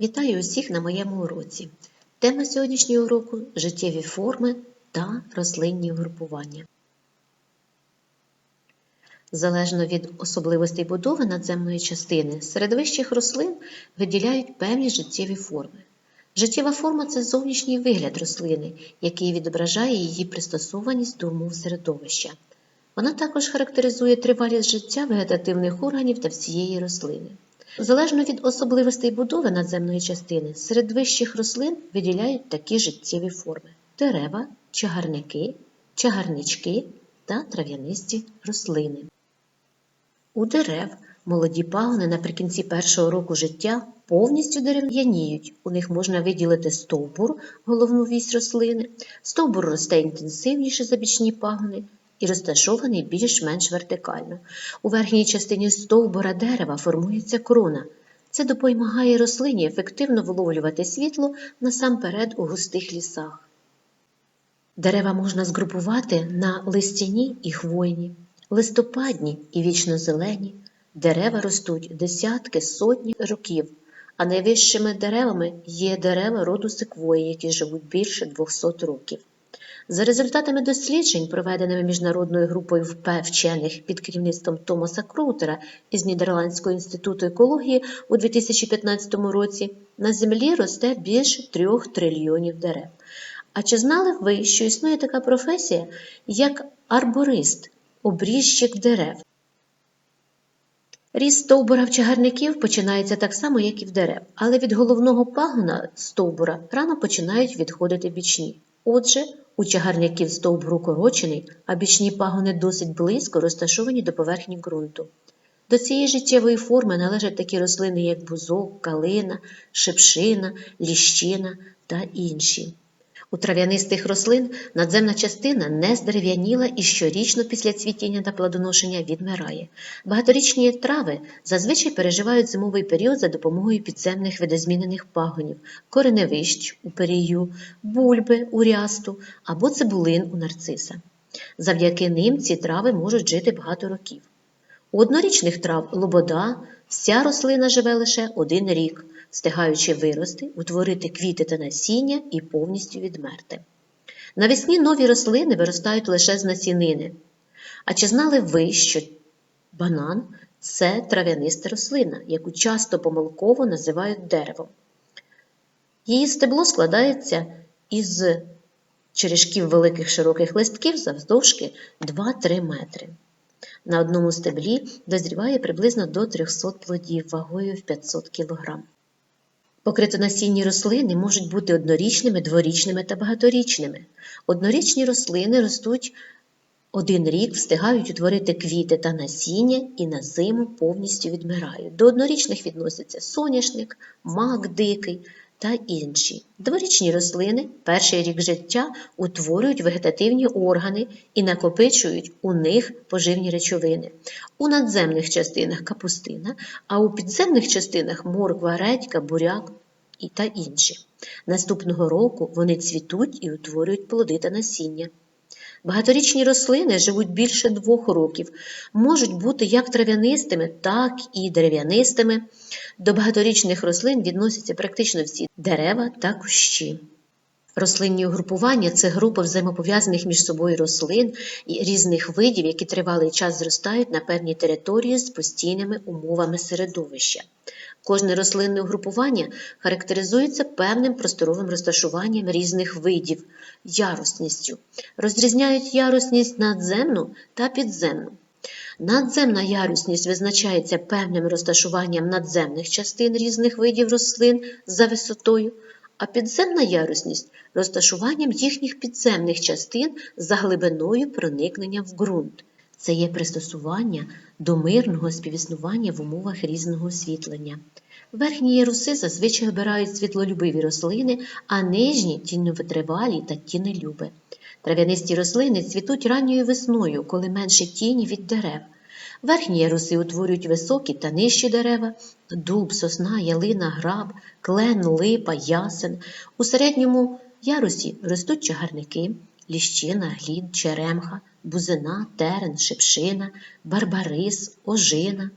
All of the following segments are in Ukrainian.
Вітаю усіх на моєму уроці. Тема сьогоднішнього уроку життєві форми та рослинні групування. Залежно від особливостей будови надземної частини, серед вищих рослин виділяють певні життєві форми. Життєва форма це зовнішній вигляд рослини, який відображає її пристосованість до умов середовища. Вона також характеризує тривалість життя вегетативних органів та всієї рослини. Залежно від особливостей будови надземної частини, серед вищих рослин виділяють такі життєві форми: дерева, чагарники, чагарнички та трав'янисті рослини. У дерев молоді пагони наприкінці першого року життя повністю дерев'яніють. У них можна виділити стовбур, головну вісь рослини. Стовбур росте інтенсивніше за бічні пагони і розташований більш-менш вертикально. У верхній частині стовбура дерева формується крона. Це допомагає рослині ефективно виловлювати світло насамперед у густих лісах. Дерева можна згрупувати на листяні і хвойні, листопадні і вічнозелені. Дерева ростуть десятки, сотні років, а найвищими деревами є дерева роду секвої, які живуть більше 200 років. За результатами досліджень, проведеними міжнародною групою вчених під керівництвом Томаса Кроутера із Нідерландського інституту екології у 2015 році, на Землі росте більше 3 трильйонів дерев. А чи знали ви, що існує така професія, як арборист, обріжчик дерев? Ріст стовбура в чагарників починається так само, як і в дерев, але від головного пагона стовбура рано починають відходити бічні. Отже, у чагарників стовбур укорочений, а бічні пагони досить близько розташовані до поверхні ґрунту. До цієї життєвої форми належать такі рослини, як бузок, калина, шипшина, ліщина та інші. У трав'янистих рослин надземна частина не здерев'яніла і щорічно після цвітіння та плодоношення відмирає. Багаторічні трави зазвичай переживають зимовий період за допомогою підземних видозмінених пагонів, кореневищ у перію, бульби у рясту або цибулин у нарциса. Завдяки ним ці трави можуть жити багато років. У однорічних трав лобода вся рослина живе лише один рік, встигаючи вирости, утворити квіти та насіння і повністю відмерти. Навесні нові рослини виростають лише з насінини. А чи знали ви, що банан це трав'яниста рослина, яку часто помилково називають деревом? Її стебло складається із черешків великих широких листків завдовжки 2-3 метри. На одному стеблі дозріває приблизно до 300 плодів вагою в 500 кг. Покритонасінні рослини можуть бути однорічними, дворічними та багаторічними. Однорічні рослини ростуть один рік, встигають утворити квіти та насіння і на зиму повністю відмирають. До однорічних відносяться соняшник, мак дикий та інші. Дворічні рослини перший рік життя утворюють вегетативні органи і накопичують у них поживні речовини. У надземних частинах капустина, а у підземних частинах морква, редька, буряк та інші. Наступного року вони цвітуть і утворюють плоди та насіння. Багаторічні рослини живуть більше двох років, можуть бути як трав'янистими, так і дерев'янистими. До багаторічних рослин відносяться практично всі дерева та кущі. Рослинні угрупування це група взаємопов'язаних між собою рослин і різних видів, які тривалий час зростають на певній території з постійними умовами середовища. Кожне рослинне угрупування характеризується певним просторовим розташуванням різних видів, ярусністю. Розрізняють ярусність надземну та підземну. Надземна ярусність визначається певним розташуванням надземних частин різних видів рослин за висотою, а підземна ярусність розташуванням їхніх підземних частин за глибиною проникнення в ґрунт. Це є пристосування до мирного співіснування в умовах різного освітлення. Верхні яруси зазвичай обирають світлолюбиві рослини, а нижні тіньовитривалі та тінелюби. Трав'янисті рослини цвітуть ранньою весною, коли менше тіні від дерев. Верхні яруси утворюють високі та нижчі дерева дуб, сосна, ялина, граб, клен, липа, ясен. У середньому ярусі ростуть чагарники, ліщина, глід, черемха, бузина, терен, шипшина, барбарис, ожина.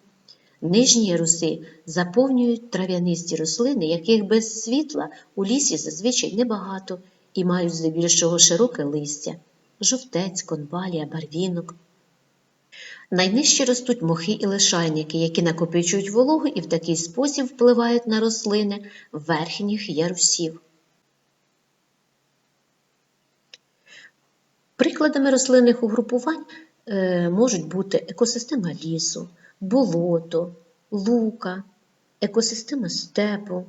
Нижні яруси заповнюють трав'янисті рослини, яких без світла у лісі зазвичай небагато і мають здебільшого широке листя жовтець, конвалія, барвінок. Найнижче ростуть мохи і лишайники, які накопичують вологу і в такий спосіб впливають на рослини верхніх ярусів. Прикладами рослинних угрупувань е, можуть бути екосистема лісу, болото, лука, екосистема степу.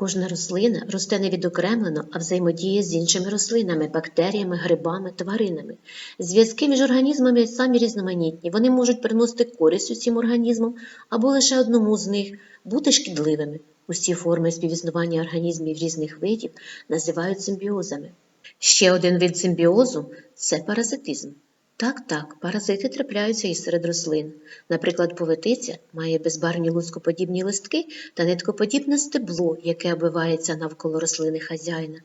Кожна рослина росте не відокремлено, а взаємодіє з іншими рослинами, бактеріями, грибами, тваринами. Зв'язки між організмами самі різноманітні. Вони можуть приносити користь усім організмам або лише одному з них бути шкідливими. Усі форми співіснування організмів різних видів називають симбіозами. Ще один вид симбіозу це паразитизм. Так, так, паразити трапляються і серед рослин. Наприклад, повитиця має безбарвні лускоподібні листки та ниткоподібне стебло, яке обвивається навколо рослини хазяїна.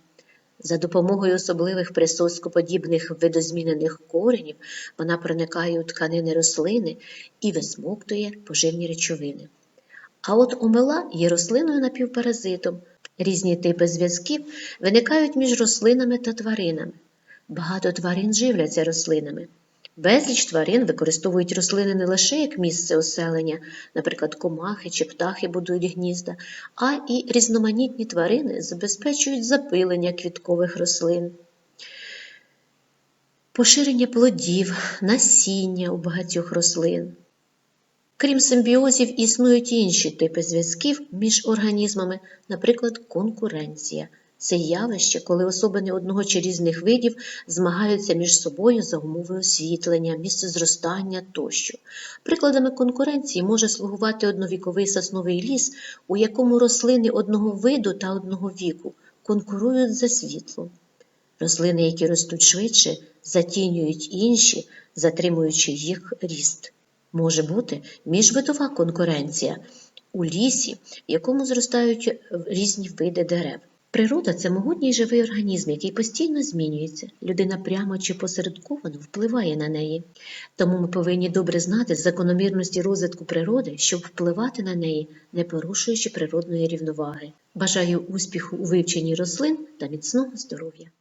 За допомогою особливих присоскоподібних видозмінених коренів вона проникає у тканини рослини і висмоктує поживні речовини. А от омела є рослиною напівпаразитом. Різні типи зв'язків виникають між рослинами та тваринами. Багато тварин живляться рослинами. Безліч тварин використовують рослини не лише як місце оселення, наприклад, комахи чи птахи будують гнізда, а і різноманітні тварини забезпечують запилення квіткових рослин, поширення плодів, насіння у багатьох рослин. Крім симбіозів, існують інші типи зв'язків між організмами, наприклад, конкуренція. Це явище, коли особини одного чи різних видів змагаються між собою за умови освітлення, місце зростання тощо. Прикладами конкуренції може слугувати одновіковий сосновий ліс, у якому рослини одного виду та одного віку конкурують за світло. Рослини, які ростуть швидше, затінюють інші, затримуючи їх ріст. Може бути міжвидова конкуренція у лісі, в якому зростають різні види дерев. Природа це могутній живий організм, який постійно змінюється. Людина прямо чи посередковано впливає на неї. Тому ми повинні добре знати закономірності розвитку природи, щоб впливати на неї, не порушуючи природної рівноваги. Бажаю успіху у вивченні рослин та міцного здоров'я!